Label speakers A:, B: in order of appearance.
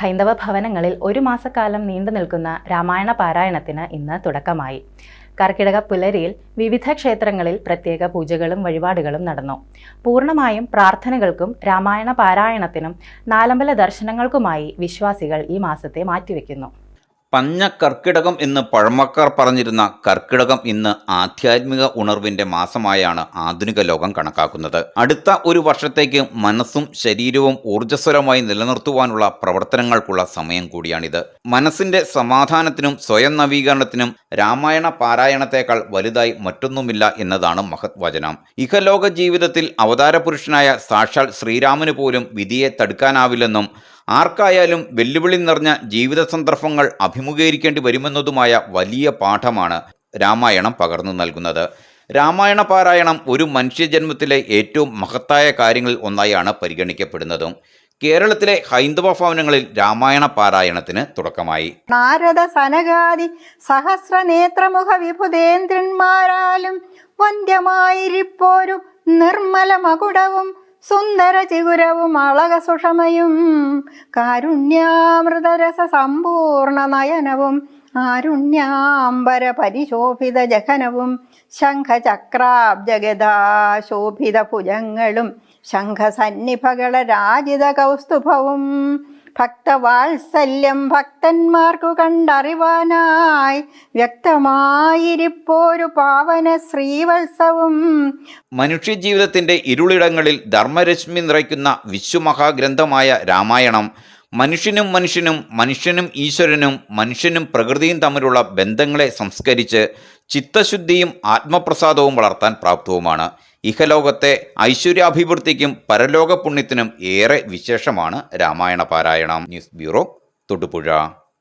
A: ഹൈന്ദവ ഭവനങ്ങളിൽ ഒരു മാസക്കാലം നീണ്ടു നിൽക്കുന്ന രാമായണ പാരായണത്തിന് ഇന്ന് തുടക്കമായി. കർക്കിടക പുലരിയിൽ വിവിധ ക്ഷേത്രങ്ങളിൽ പ്രത്യേക പൂജകളും വഴിപാടുകളും നടന്നു. പൂർണമായും പ്രാർത്ഥനകൾക്കും രാമായണ പാരായണത്തിനും നാലമ്പല ദർശനങ്ങൾക്കുമായി വിശ്വാസികൾ ഈ മാസത്തെ മാറ്റിവെക്കുന്നു.
B: പഞ്ഞ കർക്കിടകം എന്ന് പഴമക്കാർ പറഞ്ഞിരുന്ന കർക്കിടകം ഇന്ന് ആധ്യാത്മിക ഉണർവിന്റെ മാസമായാണ് ആധുനിക ലോകം കണക്കാക്കുന്നത്. അടുത്ത ഒരു വർഷത്തേക്ക് മനസ്സും ശരീരവും ഊർജസ്വലമായി നിലനിർത്തുവാനുള്ള പ്രവർത്തനങ്ങൾക്കുള്ള സമയം കൂടിയാണിത്. മനസ്സിന്റെ സമാധാനത്തിനും സ്വയം നവീകരണത്തിനും രാമായണ പാരായണത്തേക്കാൾ വലുതായി മറ്റൊന്നുമില്ല എന്നതാണ് മഹത് വചനം ഇഹലോക ജീവിതത്തിൽ അവതാരപുരുഷനായ സാക്ഷാൽ ശ്രീരാമന് പോലും വിധിയെ തടുക്കാനാവില്ലെന്നും ആർക്കായാലും വെല്ലുവിളി നിറഞ്ഞ ജീവിത സന്ദർഭങ്ങൾ അഭിമുഖീകരിക്കേണ്ടി വരുമെന്നതുമായ വലിയ പാഠമാണ് രാമായണം പകർന്നു നൽകുന്നത്. രാമായണ പാരായണം ഒരു മനുഷ്യജന്മത്തിലെ ഏറ്റവും മഹത്തായ കാര്യങ്ങളിൽ ഒന്നായാണ് പരിഗണിക്കപ്പെടുന്നതും. കേരളത്തിലെ ഹൈന്ദവ ഭവനങ്ങളിൽ രാമായണ പാരായണത്തിന് തുടക്കമായി.
C: നാരദ സനകാദി സഹസ്രനേത്രമുഖ വിഭുതേന്ദ്രന്മാരാലും വന്ധ്യമായിരിപ്പോരു നിർമ്മല മകുടവും സുന്ദര ചിഗുരവും അളക സുഷമയും കാരുണ്യാമൃതരസ സമ്പൂർണ നയനവും ആരുണ്യാംബര പരിശോഭിത ജഘനവും ശംഖചക്രാബ്ജഗദാ ശോഭിത ഭുജങ്ങളും ശംഖസന്നിഭകള രാജിത കൗസ്തുഭവും. ഭക്തവാത്സല്യം ഭക്തന്മാർക്കു കണ്ടറിവാനായി വ്യക്തമായിരിപ്പോരു പാവന ശ്രീവത്സവും.
B: മനുഷ്യജീവിതത്തിന്റെ ഇരുളിടങ്ങളിൽ ധർമ്മരശ്മി നിറയ്ക്കുന്ന വിശ്വമഹാഗ്രന്ഥമായ രാമായണം മനുഷ്യനും മനുഷ്യനും മനുഷ്യനും ഈശ്വരനും മനുഷ്യനും പ്രകൃതിയും തമ്മിലുള്ള ബന്ധങ്ങളെ സംസ്കരിച്ച് ചിത്തശുദ്ധിയും ആത്മപ്രസാദവും വളർത്താൻ പ്രാപ്തവുമാണ്. ഇഹലോകത്തെ ഐശ്വര്യാഭിവൃദ്ധിക്കും പരലോക പുണ്യത്തിനും ഏറെ വിശേഷമാണ് രാമായണ പാരായണം. News bureau Thodupuzha.